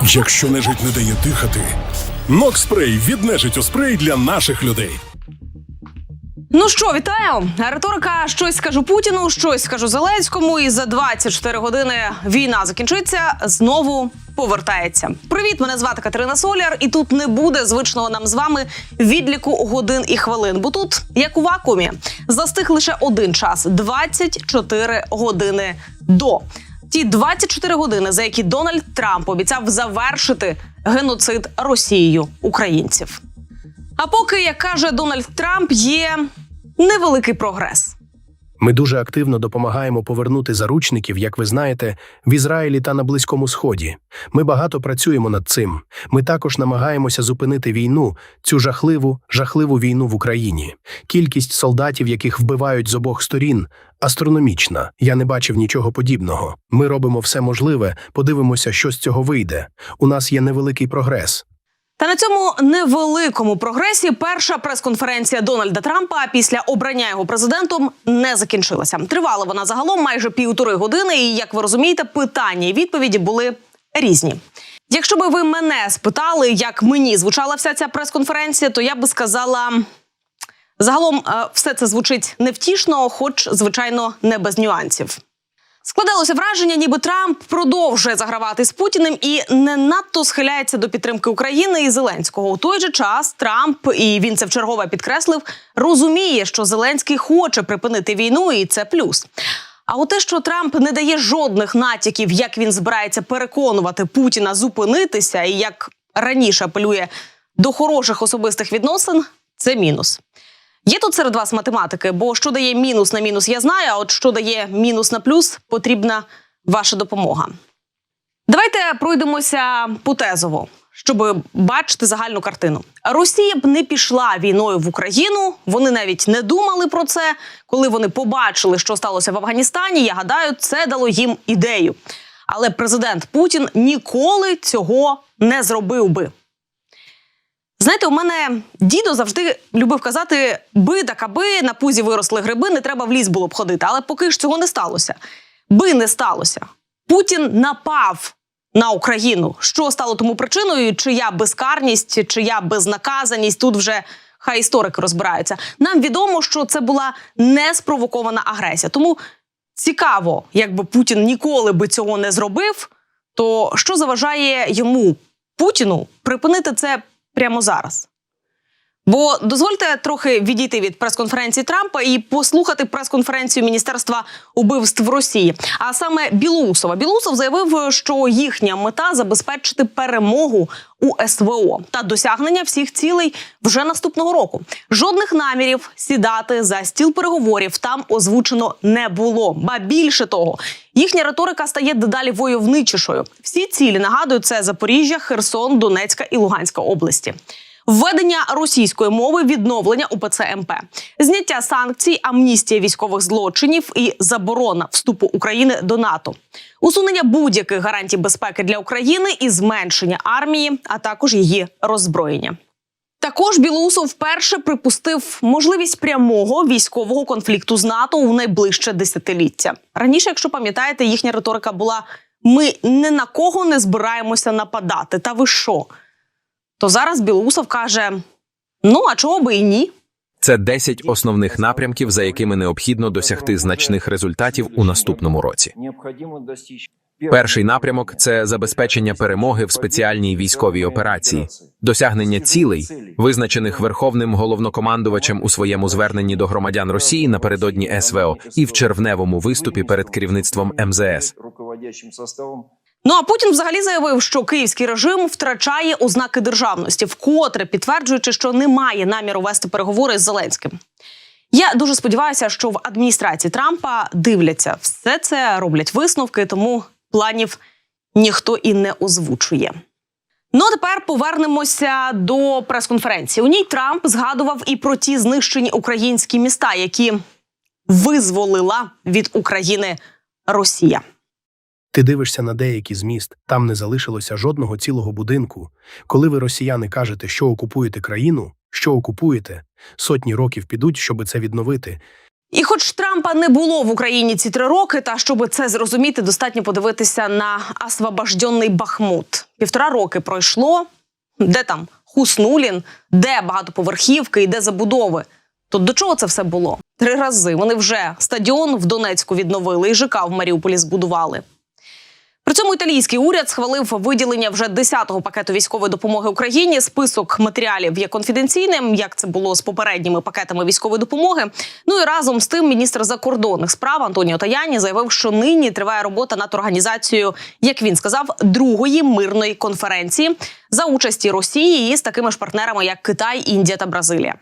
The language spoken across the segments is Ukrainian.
Якщо нежить не дає дихати, Нокспрей від нежиттю спрей для наших людей. Ну що, вітаю! Риторика щось скажу Путіну, щось скажу Зеленському, і за 24 години війна закінчиться. Знову повертається. Привіт, мене звати Катерина Соляр, і тут не буде звичного нам з вами відліку годин і хвилин. Бо тут, як у вакуумі, застиг лише один час 24 години до. Ті 24 години, за які Дональд Трамп обіцяв завершити геноцид Росією українців. А поки, як каже Дональд Трамп, є невеликий прогрес. Ми дуже активно допомагаємо повернути заручників, як ви знаєте, в Ізраїлі та на Близькому Сході. Ми багато працюємо над цим. Ми також намагаємося зупинити війну, цю жахливу, жахливу війну в Україні. Кількість солдатів, яких вбивають з обох сторін, астрономічна. Я не бачив нічого подібного. Ми робимо все можливе, подивимося, що з цього вийде. У нас є невеликий прогрес. Та на цьому невеликому прогресі перша прес-конференція Дональда Трампа після обрання його президентом не закінчилася. Тривала вона загалом майже півтори години. І як ви розумієте, питання і відповіді були різні. Якщо би ви мене спитали, як мені звучала вся ця прес-конференція, то я би сказала. Загалом е, все це звучить невтішно, хоч звичайно не без нюансів. Складалося враження, ніби Трамп продовжує загравати з Путіним і не надто схиляється до підтримки України і Зеленського. У той же час Трамп, і він це вчергове підкреслив, розуміє, що Зеленський хоче припинити війну, і це плюс. А от те, що Трамп не дає жодних натяків, як він збирається переконувати Путіна зупинитися, і як раніше апелює до хороших особистих відносин, це мінус. Є тут серед вас математики, бо що дає мінус на мінус, я знаю. А от що дає мінус на плюс, потрібна ваша допомога. Давайте пройдемося потезово, щоб бачити загальну картину. Росія б не пішла війною в Україну. Вони навіть не думали про це. Коли вони побачили, що сталося в Афганістані, я гадаю, це дало їм ідею. Але президент Путін ніколи цього не зробив би. Знаєте, у мене дідо завжди любив казати: би так аби на пузі виросли гриби, не треба в ліс було б ходити. Але поки ж цього не сталося. Би не сталося. Путін напав на Україну. Що стало тому причиною? Чия безкарність, чия безнаказаність? Тут вже хай історики розбираються. Нам відомо, що це була неспровокована агресія. Тому цікаво, якби Путін ніколи би цього не зробив, то що заважає йому Путіну припинити це прямо зараз. Бо дозвольте трохи відійти від прес-конференції Трампа і послухати прес-конференцію Міністерства убивств Росії. А саме Білоусова. Білоусов заявив, що їхня мета забезпечити перемогу у СВО та досягнення всіх цілей вже наступного року. Жодних намірів сідати за стіл переговорів там озвучено не було. Ба більше того, їхня риторика стає дедалі войовничішою. Всі цілі нагадую, це Запоріжжя, Херсон, Донецька і Луганська області. Введення російської мови, відновлення УПЦ МП, зняття санкцій, амністія військових злочинів і заборона вступу України до НАТО, усунення будь-яких гарантій безпеки для України і зменшення армії, а також її роззброєння. Також Білоусов вперше припустив можливість прямого військового конфлікту з НАТО у найближче десятиліття. Раніше, якщо пам'ятаєте, їхня риторика була: ми ні на кого не збираємося нападати. Та ви що? То зараз Білоусов каже: ну а чого би і ні? Це 10 основних напрямків, за якими необхідно досягти значних результатів у наступному році. Перший напрямок це забезпечення перемоги в спеціальній військовій операції, досягнення цілей, визначених верховним головнокомандувачем у своєму зверненні до громадян Росії напередодні СВО і в червневому виступі перед керівництвом МЗС. Ну а Путін взагалі заявив, що київський режим втрачає ознаки державності, вкотре підтверджуючи, що немає наміру вести переговори з Зеленським. Я дуже сподіваюся, що в адміністрації Трампа дивляться все це, роблять висновки, тому планів ніхто і не озвучує. Ну а тепер повернемося до прес-конференції. У ній Трамп згадував і про ті знищені українські міста, які визволила від України Росія. Ти дивишся на деякі з міст, там не залишилося жодного цілого будинку. Коли ви, росіяни, кажете, що окупуєте країну, що окупуєте, сотні років підуть, щоби це відновити. І хоч Трампа не було в Україні ці три роки, та щоб це зрозуміти, достатньо подивитися на освобожденний Бахмут. Півтора роки пройшло. Де там Хуснулін, де багатоповерхівки і де забудови? То до чого це все було? Три рази вони вже стадіон в Донецьку відновили і ЖК в Маріуполі збудували. При цьому італійський уряд схвалив виділення вже 10-го пакету військової допомоги Україні. Список матеріалів є конфіденційним, як це було з попередніми пакетами військової допомоги. Ну і разом з тим, міністр закордонних справ Антоніо Таяні заявив, що нині триває робота над організацією, як він сказав, другої мирної конференції за участі Росії і з такими ж партнерами, як Китай, Індія та Бразилія.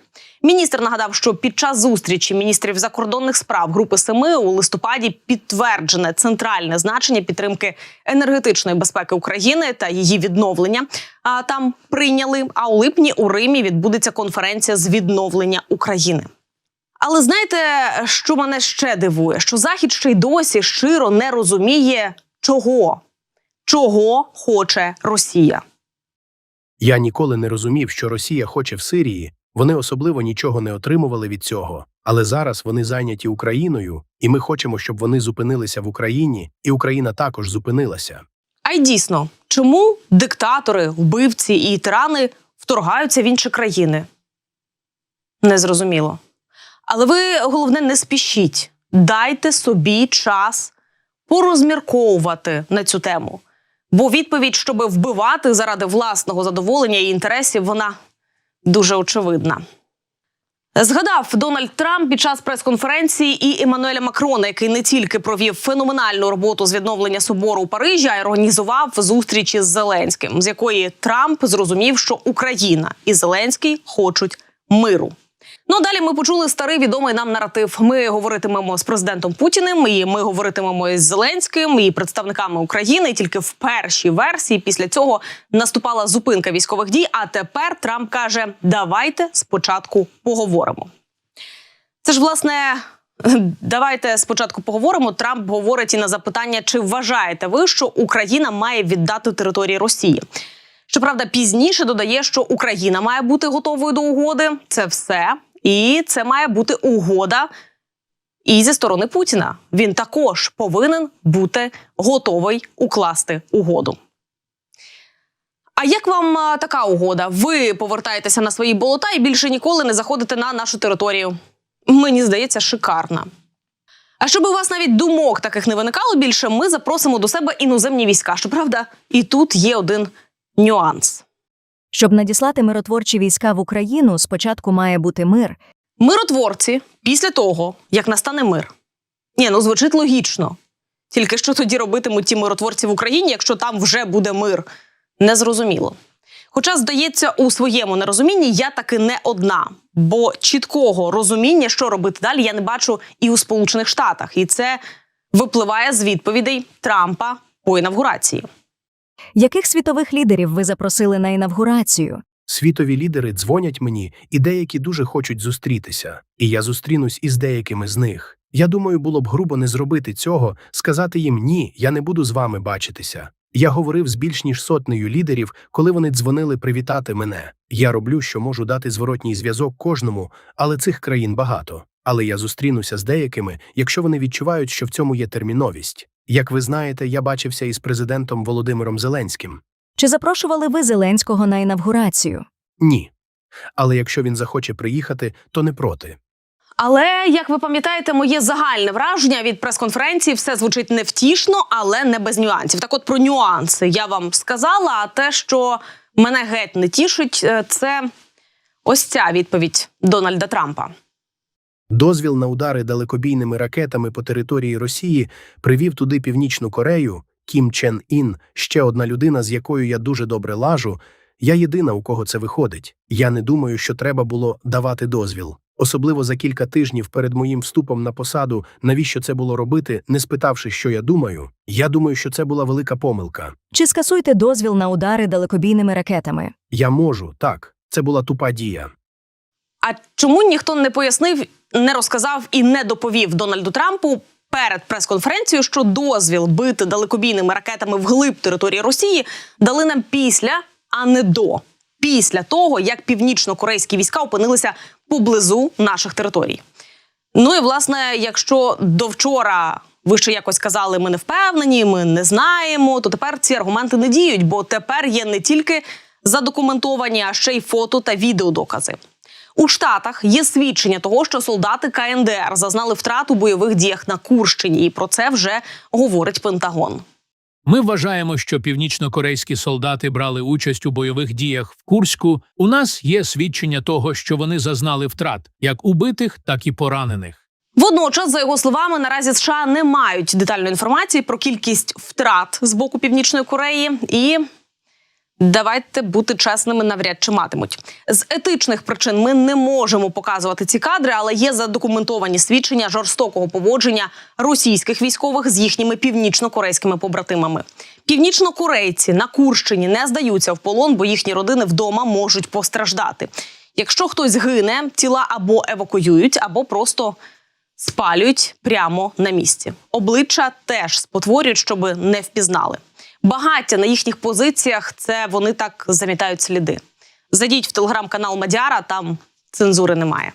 Міністр нагадав, що під час зустрічі міністрів закордонних справ групи Семи у листопаді підтверджене центральне значення підтримки енергетичної безпеки України та її відновлення. А там прийняли. А у липні у Римі відбудеться конференція з відновлення України. Але знаєте, що мене ще дивує? Що Захід ще й досі щиро не розуміє, чого, чого хоче Росія. Я ніколи не розумів, що Росія хоче в Сирії. Вони особливо нічого не отримували від цього. Але зараз вони зайняті Україною, і ми хочемо, щоб вони зупинилися в Україні, і Україна також зупинилася. А й дійсно, чому диктатори, вбивці і тирани вторгаються в інші країни? Незрозуміло. Але ви головне не спішіть. Дайте собі час порозмірковувати на цю тему. Бо відповідь, щоби вбивати заради власного задоволення і інтересів, вона дуже очевидна. Згадав Дональд Трамп під час прес-конференції і Еммануеля Макрона, який не тільки провів феноменальну роботу з відновлення собору у Парижі, а й організував зустрічі з Зеленським, з якої Трамп зрозумів, що Україна і Зеленський хочуть миру. Ну далі ми почули старий відомий нам наратив. Ми говоритимемо з президентом Путіним, і ми говоритимемо із Зеленським і представниками України. Тільки в першій версії після цього наступала зупинка військових дій. А тепер Трамп каже: давайте спочатку поговоримо. Це ж власне. Давайте спочатку поговоримо. Трамп говорить і на запитання, чи вважаєте ви, що Україна має віддати території Росії? Щоправда, пізніше додає, що Україна має бути готовою до угоди. Це все. І це має бути угода і зі сторони Путіна. Він також повинен бути готовий укласти угоду. А як вам така угода? Ви повертаєтеся на свої болота і більше ніколи не заходите на нашу територію? Мені здається, шикарна. А щоб у вас навіть думок таких не виникало більше, ми запросимо до себе іноземні війська. Щоправда, і тут є один нюанс. Щоб надіслати миротворчі війська в Україну, спочатку має бути мир. Миротворці після того, як настане мир. Ні, ну звучить логічно. Тільки що тоді робитимуть ті миротворці в Україні, якщо там вже буде мир? Незрозуміло. Хоча, здається, у своєму нерозумінні я таки не одна, бо чіткого розуміння, що робити далі, я не бачу і у Сполучених Штатах. І це випливає з відповідей Трампа по інавгурації. Яких світових лідерів ви запросили на інавгурацію? Світові лідери дзвонять мені, і деякі дуже хочуть зустрітися. І я зустрінусь із деякими з них. Я думаю, було б грубо не зробити цього, сказати їм ні, я не буду з вами бачитися. Я говорив з більш ніж сотнею лідерів, коли вони дзвонили привітати мене. Я роблю, що можу дати зворотній зв'язок кожному, але цих країн багато. Але я зустрінуся з деякими, якщо вони відчувають, що в цьому є терміновість. Як ви знаєте, я бачився із президентом Володимиром Зеленським. Чи запрошували ви Зеленського на інавгурацію? Ні. Але якщо він захоче приїхати, то не проти. Але як ви пам'ятаєте, моє загальне враження від прес-конференції все звучить невтішно, але не без нюансів. Так, от про нюанси я вам сказала. А те, що мене геть не тішить, е, це ось ця відповідь Дональда Трампа. Дозвіл на удари далекобійними ракетами по території Росії привів туди Північну Корею, Кім Чен Ін, ще одна людина, з якою я дуже добре лажу. Я єдина, у кого це виходить. Я не думаю, що треба було давати дозвіл. Особливо за кілька тижнів перед моїм вступом на посаду, навіщо це було робити, не спитавши, що я думаю. Я думаю, що це була велика помилка. Чи скасуйте дозвіл на удари далекобійними ракетами? Я можу, так, це була тупа дія. А чому ніхто не пояснив, не розказав і не доповів Дональду Трампу перед прес-конференцією, що дозвіл бити далекобійними ракетами вглиб території Росії дали нам після, а не до. Після того, як північно-корейські війська опинилися поблизу наших територій. Ну і власне, якщо до вчора ви ще якось казали, ми не впевнені, ми не знаємо, то тепер ці аргументи не діють, бо тепер є не тільки задокументовані, а ще й фото та відеодокази. У Штатах є свідчення того, що солдати КНДР зазнали втрат у бойових діях на Курщині, і про це вже говорить Пентагон. Ми вважаємо, що північнокорейські солдати брали участь у бойових діях в Курську. У нас є свідчення того, що вони зазнали втрат як убитих, так і поранених. Водночас, за його словами, наразі США не мають детальної інформації про кількість втрат з боку Північної Кореї і. Давайте бути чесними, навряд чи матимуть з етичних причин. Ми не можемо показувати ці кадри, але є задокументовані свідчення жорстокого поводження російських військових з їхніми північно-корейськими побратимами. Північнокорейці на Курщині не здаються в полон, бо їхні родини вдома можуть постраждати. Якщо хтось гине, тіла або евакуюють, або просто спалюють прямо на місці. Обличчя теж спотворюють, щоб не впізнали. Багаття на їхніх позиціях це вони так замітають сліди. Зайдіть в телеграм-канал Мадяра, там цензури немає.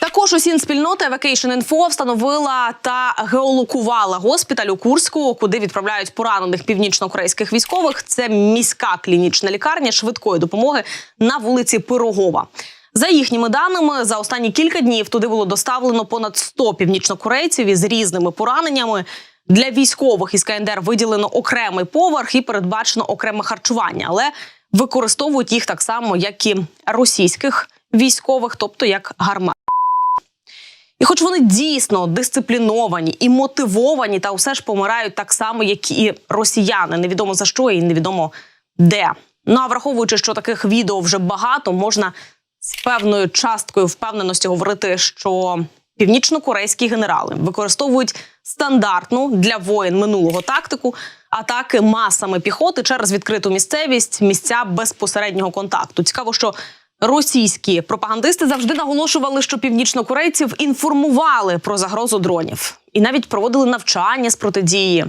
Також усін спільнота Vacation Info встановила та геолокувала госпіталь у Курську, куди відправляють поранених північно-корейських військових. Це міська клінічна лікарня швидкої допомоги на вулиці Пирогова. За їхніми даними, за останні кілька днів туди було доставлено понад 100 північнокорейців із різними пораненнями. Для військових із КНДР виділено окремий поверх і передбачено окреме харчування, але використовують їх так само, як і російських військових, тобто як гармат. І хоч вони дійсно дисципліновані і мотивовані, та все ж помирають так само, як і росіяни. Невідомо за що і невідомо де. Ну а враховуючи, що таких відео вже багато, можна з певною часткою впевненості говорити, що північно-корейські генерали використовують стандартну для воїн минулого тактику атаки масами піхоти через відкриту місцевість, місця безпосереднього контакту. Цікаво, що російські пропагандисти завжди наголошували, що північнокорейців інформували про загрозу дронів і навіть проводили навчання з протидії.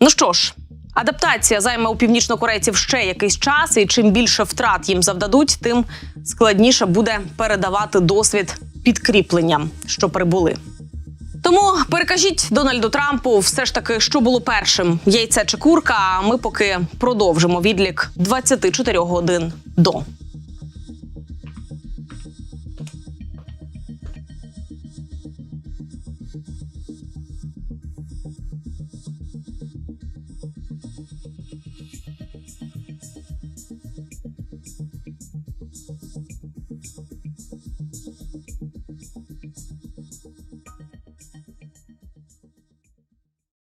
Ну що ж, адаптація займе у північнокорейців ще якийсь час, і чим більше втрат їм завдадуть, тим складніше буде передавати досвід підкріпленням, що прибули. Тому перекажіть Дональду Трампу все ж таки, що було першим: яйце чи курка. А ми поки продовжимо відлік 24 годин до.